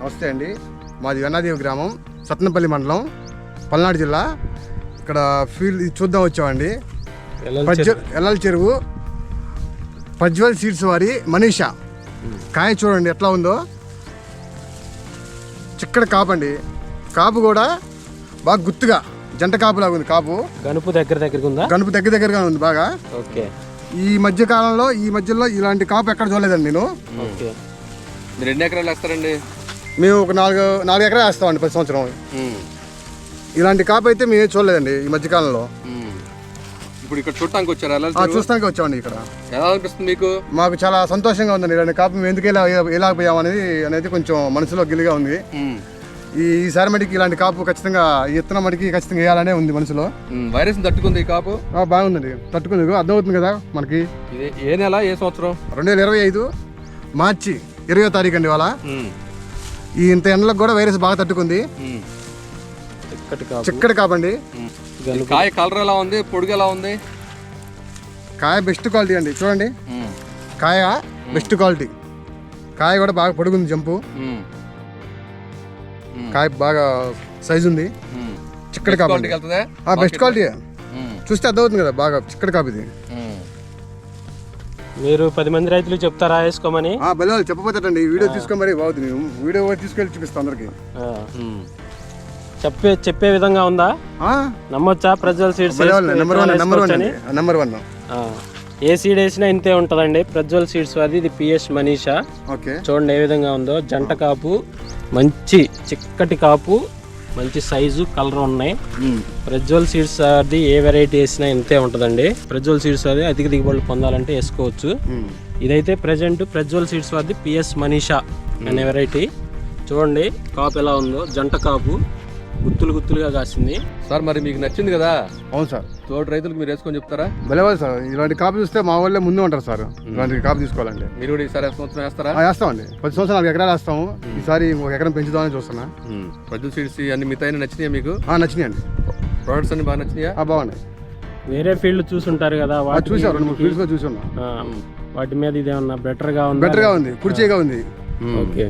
నమస్తే అండి. మాది వెన్నాదేవి గ్రామం సత్నపల్లి మండలం పల్నాడు జిల్లా. ఇక్కడ ఫీల్డ్ ఇది చూద్దాం వచ్చామండి. ఎల్లాల చెరువు. పజ్వల్ సీడ్స్ వారి మనీషా. కాయ చూడండి ఎట్లా ఉందో. చిక్కడ కాపు అండి. కాపు కూడా బాగా గుత్తుగా జంట కాపులాగా ఉంది కాపు. గనుపు దగ్గర దగ్గరగా ఉందా? గనుపు దగ్గర దగ్గరగా ఉంది బాగా. ఓకే. ఈ మధ్య కాలంలో ఈ మధ్యలో ఇలాంటి కాపు ఎక్కడ చూడలేదండి నేను. ఎన్ని ఎకరాలు వేస్తారండి? మేము ఒక నాలుగు నాలుగు ఎకరాలు వేస్తామండి ప్రతి సంవత్సరం. ఇలాంటి కాపు అయితే మేము చూడలేదండి ఈ మధ్యకాలంలో. ఇప్పుడు ఇక్కడ చూడటానికి వచ్చారు? ఎలా చూస్తానికి వచ్చామండి ఇక్కడ. ఎలా అనిపిస్తుంది మీకు? మాకు చాలా సంతోషంగా ఉందండి ఇలాంటి కాపు. మేము ఎందుకు ఇలా ఇలాగపోయాం అనేది అనేది కొంచెం మనసులో గిల్లిగా ఉంది. ఈ ఈసారి మటుకి ఇలాంటి కాపు ఖచ్చితంగా ఇత్తనం మటుకి ఖచ్చితంగా వేయాలనే ఉంది మనసులో. వైరస్ తట్టుకుంది ఈ కాపు? బాగుందండి. తట్టుకుంది. అర్థమవుతుంది కదా మనకి. ఏ నెల ఏ సంవత్సరం? రెండు వేల ఇరవై ఐదు మార్చి ఇరవై తారీఖు అండి ఇవాళ. ఈ ఇంత ఎండలకు కూడా వైరస్ బాగా తట్టుకుంది. చిక్కడి కాపండి. కాయ కలర్ ఎలా ఉంది? పొడుగు ఎలా ఉంది? కాయ బెస్ట్ క్వాలిటీ అండి. చూడండి. కాయ బెస్ట్ క్వాలిటీ కాయ కూడా బాగా పొడుగుంది జంపు. కాయ బాగా సైజు ఉంది. చిక్కడి కాపు క్వాలిటీకి వెళ్తుందా ఆ బెస్ట్ క్వాలిటీ చూస్తే అర్థమవుతుంది కదా బాగా చిక్కడి కాపు ఇది. మీరు పది మంది రైతులు చెప్తారా వేసుకోమని? చెప్పబోతాడండి వీడియో తీసుకొని మరీ బాగుంది. మేము వీడియో కూడా తీసుకెళ్ళి చూపిస్తాం అందరికి. చెప్పే చెప్పే విధంగా ఉందా? నమ్మొచ్చా? Prajwal seeds number one number one number one ఏ సీడ్ వేసినా ఇంతే ఉంటుందండి. ప్రజ్వల్ సీడ్స్ వాది ఇది పిఎస్ మనీషా. ఓకే. చూడండి ఏ విధంగా ఉందో. జంట కాపు మంచి చిక్కటి కాపు మంచి సైజు కలర్ ఉన్నాయి. ప్రజ్వల్ సీడ్స్ అది ఏ వెరైటీ వేసినా ఇంతే ఉంటుందండి. ప్రజ్వల్ సీడ్స్ అది అధిక దిగుబడులు పొందాలంటే వేసుకోవచ్చు. ఇదైతే ప్రజెంట్ ప్రజ్వల్ సీడ్స్ వాది పిఎస్ మనీషా అనే వెరైటీ చూడండి కాపు ఎలా ఉందో జంట కాపు. గుత్తులు గుత్తులుగా కాసింది. సార్ మరి మీకు నచ్చింది కదా? అవును సార్. తోటి రైతులకు మీరు వేసుకొని చెప్తారా? వాళ్ళు సార్. ఇలాంటి కాపు చూస్తే మా వాళ్ళే ముందే ఉంటారు సార్. ఇలాంటి కాపు తీసుకోవాలండి మీరు కూడా ఈసారి సంవత్సరం వేస్తారా? ఆ, వేస్తామండి. పది సంవత్సరాలు నాలుగు ఎకరాలు వేస్తాము. ఈసారి ఒక ఎకరం పెంచుదామని చూస్తున్నా. ప్రజలు సీడ్స్ అన్ని మిగతా నచ్చినాయా మీకు? ఆ, నచ్చినాయండి. ప్రోడక్ట్స్ అన్ని బాగా నచ్చినాయా? ఆ, బాగున్నాయి. వేరే ఫీల్డ్ చూసుంటారు కదా ఆ, వాటి చూసాం రెండు మూడు ఫీల్డ్స్లో చూసి ఉన్నాం ఆ, వాటి మీద ఇదేమన్నా బెటర్గా ఉందా? బెటర్గా ఉంది కుర్చీగా ఉంది. ఓకే.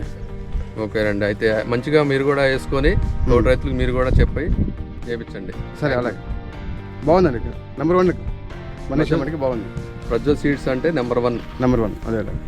ఓకేనండి అయితే మంచిగా మీరు కూడా వేసుకొని తోటి రైతులకు మీరు కూడా చెప్పి చేపించండి. సరే అలాగే. బాగుందండి నెంబర్ వన్ మనీష్ మటుకి బాగుంది. ప్రజ్వల్ సీడ్స్ అంటే నెంబర్ వన్ నెంబర్ వన్ అదే అలాగే